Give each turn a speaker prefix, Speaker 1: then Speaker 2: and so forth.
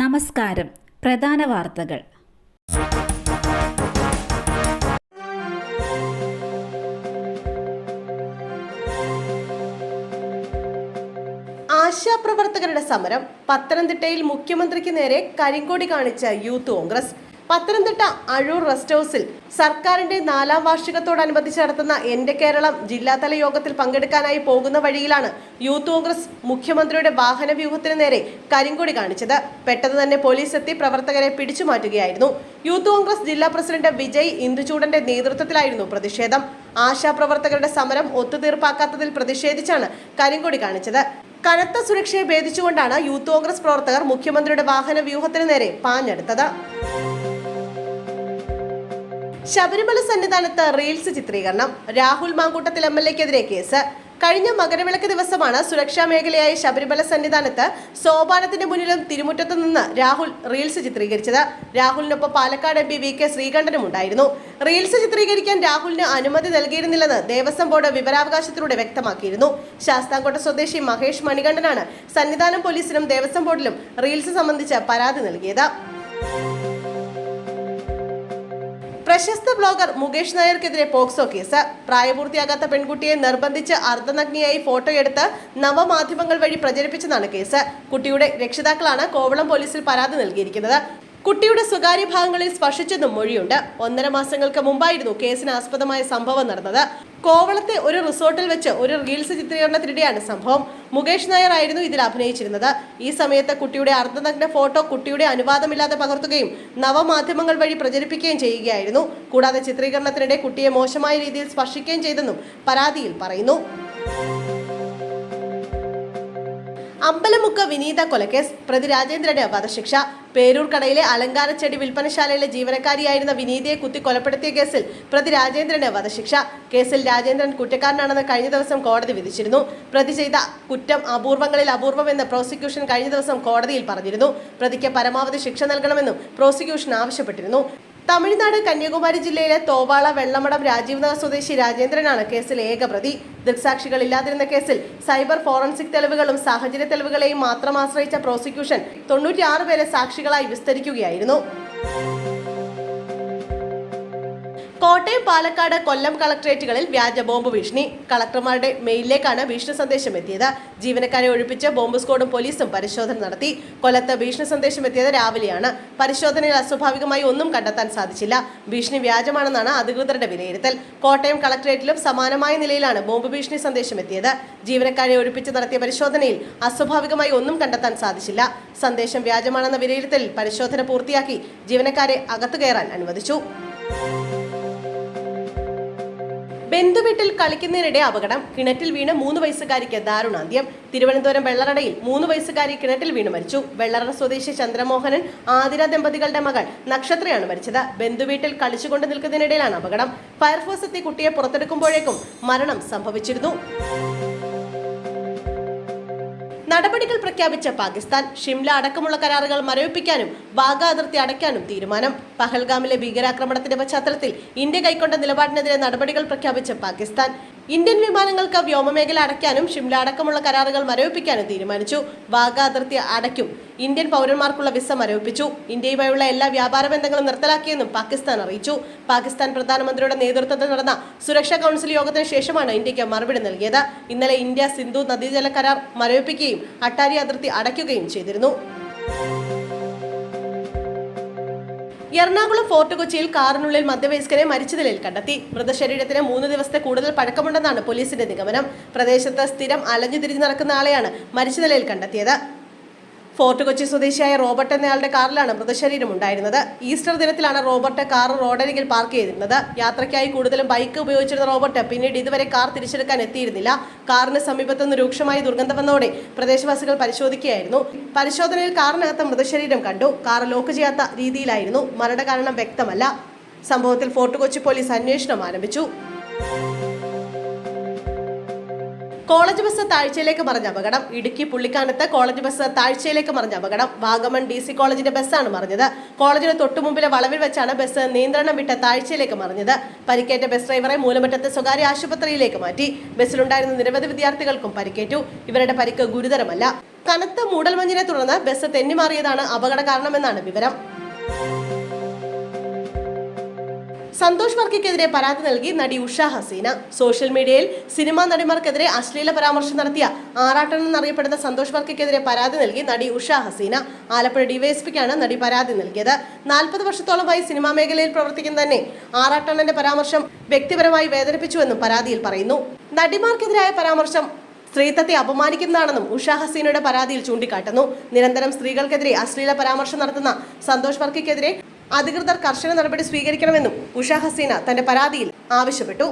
Speaker 1: നമസ്കാരം. പ്രധാന വാർത്തകൾ.
Speaker 2: ആശാപ്രവർത്തകരുടെ സമരം പത്തനംതിട്ടയിൽ മുഖ്യമന്ത്രിക്ക് നേരെ കരിങ്കോടി കാണിച്ച youth Congress. Pathanamthitta Azhoor rest ഹൗസിൽ സർക്കാരിന്റെ നാലാം വാർഷികത്തോടനുബന്ധിച്ച് നടത്തുന്ന എന്റെ കേരളം ജില്ലാതല യോഗത്തിൽ പങ്കെടുക്കാനായി പോകുന്ന വഴിയിലാണ് യൂത്ത് കോൺഗ്രസ് മുഖ്യമന്ത്രിയുടെ വാഹന വ്യൂഹത്തിന് നേരെ കരിങ്കൊടി കാണിച്ചത്. പെട്ടെന്ന് തന്നെ പോലീസ് എത്തി പ്രവർത്തകരെ പിടിച്ചുമാറ്റുകയായിരുന്നു യൂത്ത് കോൺഗ്രസ് ജില്ലാ പ്രസിഡന്റ് വിജയ് ഇന്ദുചൂടന്റെ നേതൃത്വത്തിലായിരുന്നു പ്രതിഷേധം. ആശാപ്രവർത്തകരുടെ സമരം ഒത്തുതീർപ്പാക്കാത്തതിൽ പ്രതിഷേധിച്ചാണ് കരിങ്കൊടി കാണിച്ചത്. കനത്ത സുരക്ഷയെ ഭേദിച്ചുകൊണ്ടാണ് യൂത്ത് കോൺഗ്രസ് പ്രവർത്തകർ മുഖ്യമന്ത്രിയുടെ വാഹന വ്യൂഹത്തിന് നേരെ പാഞ്ഞെടുത്തത്. ശബരിമല സന്നിധാനത്ത് റീൽസ് ചിത്രീകരണം. രാഹുൽ മാങ്കൂട്ടത്തിൽ എം എൽ എക്കെതിരെ കേസ്. കഴിഞ്ഞ മകരവിളക്ക് ദിവസമാണ് സുരക്ഷാ മേഖലയായ ശബരിമല സന്നിധാനത്ത് സോപാനത്തിന്റെ മുന്നിലും തിരുമുറ്റത്തു നിന്ന് രാഹുൽ റീൽസ് ചിത്രീകരിച്ചത്. രാഹുലിനൊപ്പം Palakkad M P V K ശ്രീകണ്ഠനും ഉണ്ടായിരുന്നു. റീൽസ് ചിത്രീകരിക്കാൻ രാഹുലിന് അനുമതി നൽകിയിരുന്നില്ലെന്ന് ദേവസ്വം ബോർഡ് വിവരാവകാശത്തിലൂടെ വ്യക്തമാക്കിയിരുന്നു. ശാസ്താംകോട്ട സ്വദേശി മഹേഷ് മണികണ്ഠനാണ് സന്നിധാനം പോലീസിനും ദേവസ്വം ബോർഡിലും റീൽസ് സംബന്ധിച്ച് പരാതി നൽകിയത്. പ്രശസ്ത ബ്ലോഗർ മുകേഷ് നായർക്കെതിരെ പോക്സോ കേസ്. പ്രായപൂർത്തിയാകാത്ത പെൺകുട്ടിയെ നിർബന്ധിച്ച് അർദ്ധനഗ്നിയായി ഫോട്ടോയെടുത്ത് നവമാധ്യമങ്ങൾ വഴി പ്രചരിപ്പിച്ചതാണ് കേസ്. കുട്ടിയുടെ രക്ഷിതാക്കളാണ് കോവളം പോലീസിൽ പരാതി നൽകിയിരിക്കുന്നത്. കുട്ടിയുടെ സ്വകാര്യ ഭാഗങ്ങളിൽ സ്പർശിച്ചെന്നും മൊഴിയുണ്ട്. ഒന്നര മാസങ്ങൾക്ക് മുമ്പായിരുന്നു കേസിന് ആസ്പദമായ സംഭവം നടന്നത്. കോവളത്തെ ഒരു റിസോർട്ടിൽ വെച്ച് ഒരു റീൽസ് ചിത്രീകരണത്തിനിടെയാണ് സംഭവം. മുകേഷ് നായർ ആയിരുന്നു ഇതിൽ അഭിനയിച്ചിരുന്നത്. ഈ സമയത്ത് കുട്ടിയുടെ അർദ്ധനഗ്ന ഫോട്ടോ കുട്ടിയുടെ അനുവാദമില്ലാതെ പകർത്തുകയും നവമാധ്യമങ്ങൾ വഴി പ്രചരിപ്പിക്കുകയും ചെയ്യുകയായിരുന്നു. കൂടാതെ ചിത്രീകരണത്തിനിടെ കുട്ടിയെ മോശമായ രീതിയിൽ സ്പർശിക്കുകയും ചെയ്തെന്നും പരാതിയിൽ പറയുന്നു. അമ്പലമുക്ക് വിനീത കൊലക്കേസ്. പ്രതി രാജേന്ദ്രന്റെ വധശിക്ഷ. പേരൂർ കടയിലെ അലങ്കാരച്ചെടി വിൽപ്പനശാലയിലെ ജീവനക്കാരിയായിരുന്ന വിനീതയെ കുത്തി കൊലപ്പെടുത്തിയ കേസിൽ പ്രതി രാജേന്ദ്രന് വധശിക്ഷ. കേസിൽ രാജേന്ദ്രൻ കുറ്റക്കാരനാണെന്ന് കഴിഞ്ഞ ദിവസം കോടതി വിധിച്ചിരുന്നു. പ്രതി ചെയ്ത കുറ്റം അപൂർവങ്ങളിൽ അപൂർവമെന്ന് പ്രോസിക്യൂഷൻ കഴിഞ്ഞ ദിവസം കോടതിയിൽ പറഞ്ഞിരുന്നു. പ്രതിക്ക് പരമാവധി ശിക്ഷ നൽകണമെന്നും പ്രോസിക്യൂഷൻ ആവശ്യപ്പെട്ടിരുന്നു. തമിഴ്നാട് കന്യാകുമാരി ജില്ലയിലെ തോവാള വെള്ളമടം രാജീവ് നഗർ സ്വദേശി രാജേന്ദ്രനാണ് കേസിൽ ഏക പ്രതി ദൃക്സാക്ഷികൾ ഇല്ലാതിരുന്ന കേസിൽ സൈബർ ഫോറൻസിക് തെളിവുകളും സാഹചര്യ തെളിവുകളെയും മാത്രം ആശ്രയിച്ച പ്രോസിക്യൂഷൻ തൊണ്ണൂറ്റിയാറ് പേരെ സാക്ഷികളായി വിസ്തരിക്കുകയായിരുന്നു. കോട്ടയം പാലക്കാട് കൊല്ലം കളക്ടറേറ്റുകളിൽ വ്യാജ ബോംബ് ഭീഷണി. കളക്ടർമാരുടെ മെയിലിലേക്കാണ് ഭീഷണി സന്ദേശം എത്തിയത്. ജീവനക്കാരെ ഒഴിപ്പിച്ച് ബോംബ് സ്ക്വാഡും പോലീസും പരിശോധന നടത്തി. കൊല്ലത്ത് ഭീഷണി സന്ദേശം എത്തിയത് രാവിലെയാണ്. പരിശോധനയിൽ അസ്വാഭാവികമായി ഒന്നും കണ്ടെത്താൻ സാധിച്ചില്ല. ഭീഷണി വ്യാജമാണെന്നാണ് അധികൃതരുടെ വിലയിരുത്തൽ. കോട്ടയം കളക്ടറേറ്റിലും സമാനമായ നിലയിലാണ് ബോംബ് ഭീഷണി സന്ദേശം എത്തിയത്. ജീവനക്കാരെ ഒഴിപ്പിച്ച് നടത്തിയ പരിശോധനയിൽ അസ്വാഭാവികമായി ഒന്നും കണ്ടെത്താൻ സാധിച്ചില്ല. സന്ദേശം വ്യാജമാണെന്ന വിലയിരുത്തലിൽ പരിശോധന പൂർത്തിയാക്കി ജീവനക്കാരെ അകത്തു കയറാൻ അനുവദിച്ചു. ബന്ധുവീട്ടിൽ കളിക്കുന്നതിനിടെ അപകടം. കിണറ്റിൽ വീണ് മൂന്ന് വയസ്സുകാരിക്ക് ദാരുണാന്ത്യം. തിരുവനന്തപുരം വെള്ളറടയിൽ മൂന്ന് വയസ്സുകാരി കിണറ്റിൽ വീണ് മരിച്ചു. വെള്ളറട സ്വദേശി ചന്ദ്രമോഹനൻ ആതിര ദമ്പതികളുടെ മകൾ നക്ഷത്രയാണ് മരിച്ചത്. ബന്ധുവീട്ടിൽ കളിച്ചുകൊണ്ട് നിൽക്കുന്നതിനിടയിലാണ് അപകടം. ഫയർഫോഴ്സ് എത്തി കുട്ടിയെ പുറത്തെടുക്കുമ്പോഴേക്കും മരണം സംഭവിച്ചിരുന്നു. നടപടികൾ പ്രഖ്യാപിച്ച പാകിസ്ഥാൻ ഷിംല അടക്കമുള്ള കരാറുകൾ മരവിപ്പിക്കാനും വാഗാ അതിർത്തി അടയ്ക്കാനും തീരുമാനം. പഹൽഗാമിലെ ഭീകരാക്രമണത്തിന്റെ പശ്ചാത്തലത്തിൽ ഇന്ത്യ കൈക്കൊണ്ട നിലപാടിനെതിരെ നടപടികൾ പ്രഖ്യാപിച്ച പാകിസ്ഥാൻ ഇന്ത്യൻ വിമാനങ്ങൾക്ക് വ്യോമമേഖല അടയ്ക്കാനും ഷിംല അടക്കമുള്ള കരാറുകൾ മരവിപ്പിക്കാനും തീരുമാനിച്ചു. വാഗ അതിർത്തി അടയ്ക്കും. ഇന്ത്യൻ പൗരന്മാർക്കുള്ള വിസ മരവിപ്പിച്ചു. ഇന്ത്യയുമായുള്ള എല്ലാ വ്യാപാര ബന്ധങ്ങളും നിർത്തലാക്കിയെന്നും പാകിസ്ഥാൻ അറിയിച്ചു. പാകിസ്ഥാൻ പ്രധാനമന്ത്രിയുടെ നേതൃത്വത്തിൽ നടന്ന സുരക്ഷാ കൗൺസിൽ യോഗത്തിന് ശേഷമാണ് ഇന്ത്യയ്ക്ക് മറുപടി നൽകിയത്. ഇന്നലെ ഇന്ത്യ സിന്ധു നദീജല കരാർ മരവിപ്പിക്കുകയും അട്ടാരി അതിർത്തി അടയ്ക്കുകയും ചെയ്തിരുന്നു. എറണാകുളം ഫോർട്ട് കൊച്ചിയിൽ കാറിനുള്ളിൽ മധ്യവയസ്കരെ മരിച്ച നിലയിൽ കണ്ടെത്തി. മൃതശരീരത്തിന് മൂന്ന് ദിവസത്തെ കൂടുതൽ പഴക്കമുണ്ടെന്നാണ് പോലീസിന്റെ നിഗമനം. പ്രദേശത്ത് സ്ഥിരം അലഞ്ഞു തിരിഞ്ഞു നടക്കുന്ന ആളെയാണ് മരിച്ച നിലയിൽ കണ്ടെത്തിയത്. ഫോർട്ട് കൊച്ചി സ്വദേശിയായ റോബർട്ട് എന്നയാളുടെ കാറിലാണ് മൃതശരീരം ഉണ്ടായിരുന്നത്. ഈസ്റ്റർ ദിനത്തിലാണ് റോബർട്ട് കാർ റോഡരികിൽ പാർക്ക് ചെയ്തിരുന്നത്. യാത്രയ്ക്കായി കൂടുതലും ബൈക്ക് ഉപയോഗിച്ചിരുന്ന റോബർട്ട് പിന്നീട് ഇതുവരെ കാർ തിരിച്ചെടുക്കാൻ എത്തിയിരുന്നില്ല. കാറിന് സമീപത്തുനിന്ന് രൂക്ഷമായ ദുർഗന്ധം വന്നതോടെ പ്രദേശവാസികൾ പരിശോധിക്കുകയായിരുന്നു. പരിശോധനയിൽ കാറിനകത്ത് മൃതശരീരം കണ്ടു. കാർ ലോക്ക് ചെയ്യാത്ത രീതിയിലായിരുന്നു. മരണകാരണം വ്യക്തമല്ല. സംഭവത്തിൽ ഫോർട്ട് കൊച്ചി പോലീസ് അന്വേഷണം ആരംഭിച്ചു. കോളേജ് ബസ് താഴ്ചയിലേക്ക് മറിഞ്ഞ അപകടം. ഇടുക്കി പുള്ളിക്കാനത്ത് കോളേജ് ബസ് താഴ്ചയിലേക്ക് മറിഞ്ഞ അപകടം. വാഗമൺ ഡി സി കോളേജിന്റെ ബസ്സാണ് മറിഞ്ഞത്. കോളേജിന് തൊട്ടുമുമ്പിലെ വളവിൽ വെച്ചാണ് ബസ് നിയന്ത്രണം വിട്ട താഴ്ചയിലേക്ക് മറിഞ്ഞത്. പരിക്കേറ്റ ബസ് ഡ്രൈവറെ മൂലമറ്റത്തെ സ്വകാര്യ ആശുപത്രിയിലേക്ക് മാറ്റി. ബസ്സിലുണ്ടായിരുന്ന നിരവധി വിദ്യാർത്ഥികൾക്കും പരിക്കേറ്റു. ഇവരുടെ പരിക്ക് ഗുരുതരമല്ല. കനത്ത മൂടൽമഞ്ഞിനെ തുടർന്ന് ബസ് തെന്നിമാറിയതാണ് അപകട കാരണമെന്നാണ് വിവരം. സന്തോഷ് വർക്കിക്കെതിരെ പരാതി നൽകി നടി ഉഷ ഹസീന. സോഷ്യൽ മീഡിയയിൽ സിനിമാ നടിമാർക്കെതിരെ അശ്ലീല പരാമർശം നടത്തിയ ആറാട്ടൻ എന്നറിയപ്പെടുന്ന സന്തോഷ് വർക്കിക്കെതിരെ പരാതി നൽകി നടി ഉഷ ഹസീന. ആലപ്പുഴ ഡിവൈഎസ്പിക്കാണ് നടി പരാതി നൽകിയത്. നാൽപ്പത് വർഷത്തോളമായി സിനിമാ മേഖലയിൽ പ്രവർത്തിക്കുന്ന തന്നെ ആറാട്ടണ്ണന്റെ പരാമർശം വ്യക്തിപരമായി വേദനിപ്പിച്ചുവെന്നും പരാതിയിൽ പറയുന്നു. നടിമാർക്കെതിരായ പരാമർശം സ്ത്രീത്വത്തെ അപമാനിക്കുന്നതാണെന്നും ഉഷ ഹസീനയുടെ പരാതിയിൽ ചൂണ്ടിക്കാട്ടുന്നു. നിരന്തരം സ്ത്രീകൾക്കെതിരെ അശ്ലീല പരാമർശം നടത്തുന്ന സന്തോഷ് വർക്കിക്കെതിരെ അധികൃതർ കർശന നടപടി സ്വീകരിക്കണമെന്നും ഉഷ ഹസീന തന്റെ പരാതിയിൽ ആവശ്യപ്പെട്ടു.